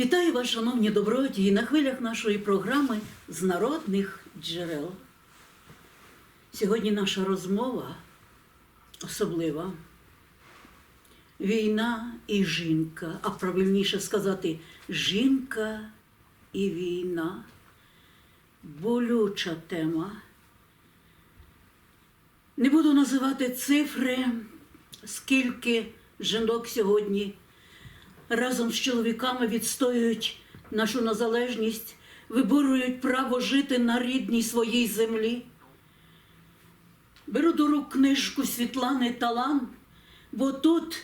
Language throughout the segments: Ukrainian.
Вітаю вас, шановні добродії, на хвилях нашої програми з народних джерел. Сьогодні наша розмова особлива. Війна і жінка, а правильніше сказати, жінка і війна. Болюча тема. Не буду називати цифри, скільки жінок сьогодні разом з чоловіками відстоюють нашу незалежність, виборюють право жити на рідній своїй землі. Беру до рук книжку Світлани Талан, бо тут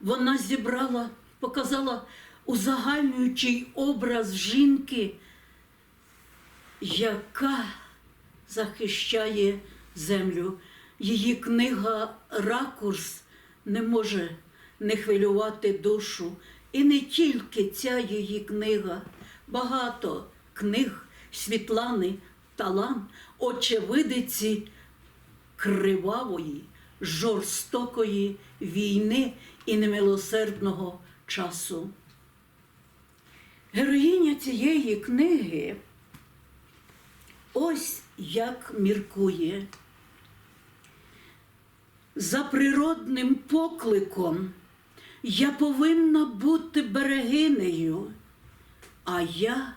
вона зібрала, показала узагальнюючий образ жінки, яка захищає землю. Її книга Ракурс не може не хвилювати душу. І не тільки ця її книга, багато книг Світлани Талан, очевидиці кривавої, жорстокої війни і немилосердного часу. Героїня цієї книги ось як міркує. За природним покликом я повинна бути берегинею, а я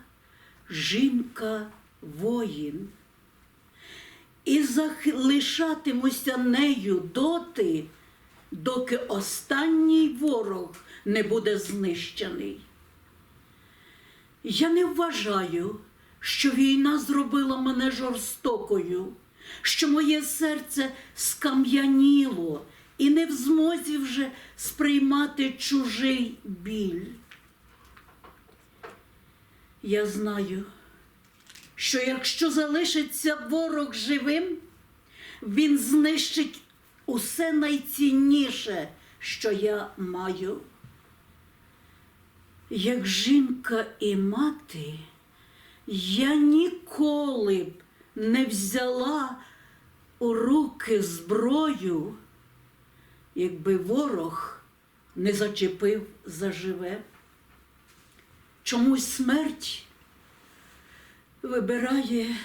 жінка воїн. І залишатимуся нею доти, доки останній ворог не буде знищений. Я не вважаю, що війна зробила мене жорстокою, що моє серце скам'яніло і не в змозі вже сприймати чужий біль. Я знаю, що якщо залишиться ворог живим, він знищить усе найцінніше, що я маю. Як жінка і мати, я ніколи б не взяла у руки зброю, якби ворог не зачепив заживе. Чомусь смерть вибирає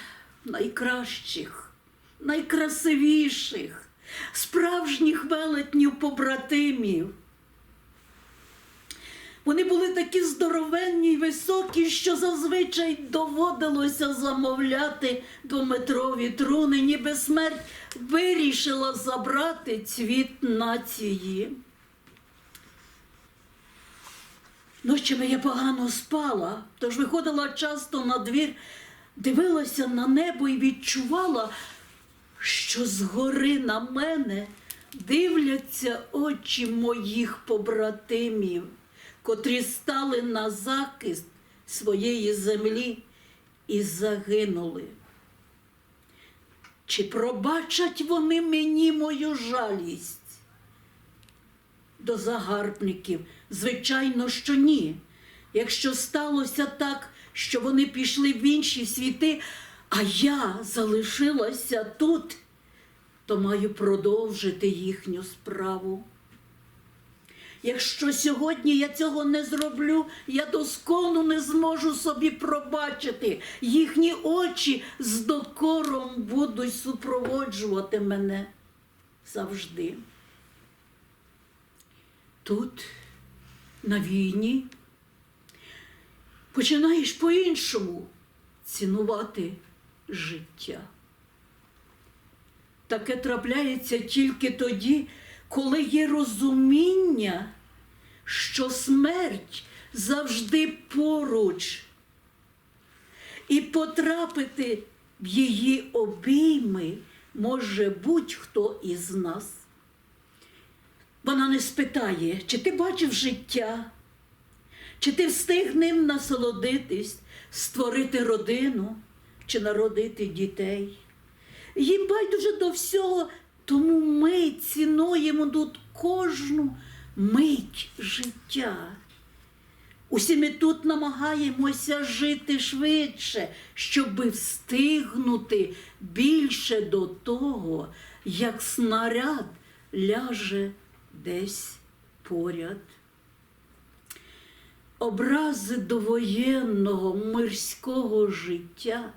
найкращих, найкрасивіших, справжніх велетнів побратимів. Вони були такі здоровенні й високі, що зазвичай доводилося замовляти двометрові труни, ніби смерть вирішила забрати цвіт нації. Ночами я погано спала, тож виходила часто на двір, дивилася на небо і відчувала, що згори на мене дивляться очі моїх побратимів, котрі стали на захист своєї землі і загинули. Чи пробачать вони мені мою жалість? До загарбників, звичайно, що ні. Якщо сталося так, що вони пішли в інші світи, а я залишилася тут, то маю продовжити їхню справу. Якщо сьогодні я цього не зроблю, я доскону не зможу собі пробачити. Їхні очі з докором будуть супроводжувати мене завжди. Тут, на війні, починаєш по-іншому цінувати життя. Таке трапляється тільки тоді, коли є розуміння, що смерть завжди поруч, і потрапити в її обійми може будь-хто із нас. Вона не спитає, чи ти бачив життя, чи ти встиг ним насолодитись, створити родину чи народити дітей. Їм байдуже до всього, тому ми цінуємо тут кожну мить життя. Усі ми тут намагаємося жити швидше, щоб встигнути більше до того, як снаряд ляже десь поряд. образи довоєнного мирського життя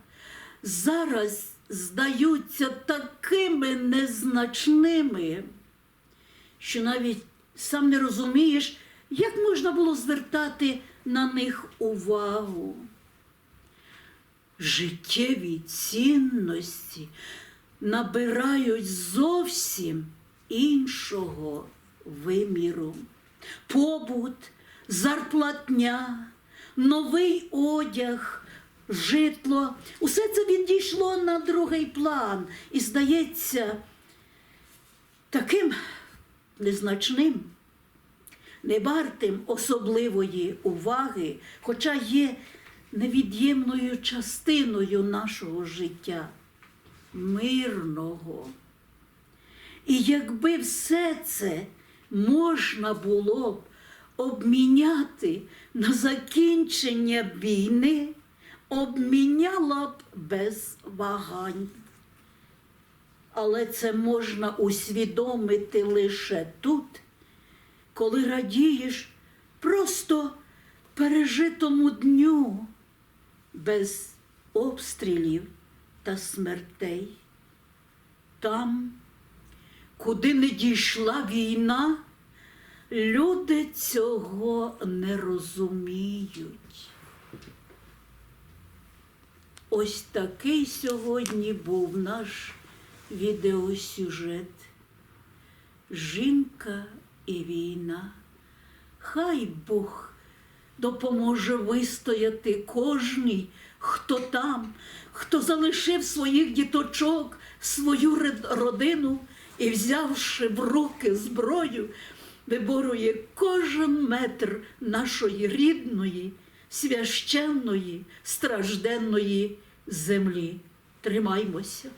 зараз здаються такими незначними, що навіть сам не розумієш, як можна було звертати на них увагу. Життєві цінності набирають зовсім іншого виміру. Побут, зарплатня, новий одяг, житло усе це відійшло на другий план і здається таким незначним, не вартим особливої уваги, хоча є невід'ємною частиною нашого життя, мирного. І якби все це можна було б обміняти на закінчення війни, обміняла б без вагань. Але це можна усвідомити лише тут, коли радієш просто пережитому дню без обстрілів та смертей. Там, куди не дійшла війна, люди цього не розуміють. Ось такий сьогодні був наш відеосюжет. Жінка і війна. Хай Бог допоможе вистояти кожній, хто там, хто залишив своїх діточок, свою родину і, взявши в руки зброю, виборує кожен метр нашої рідної, священної, стражденної землі. Тримаймося.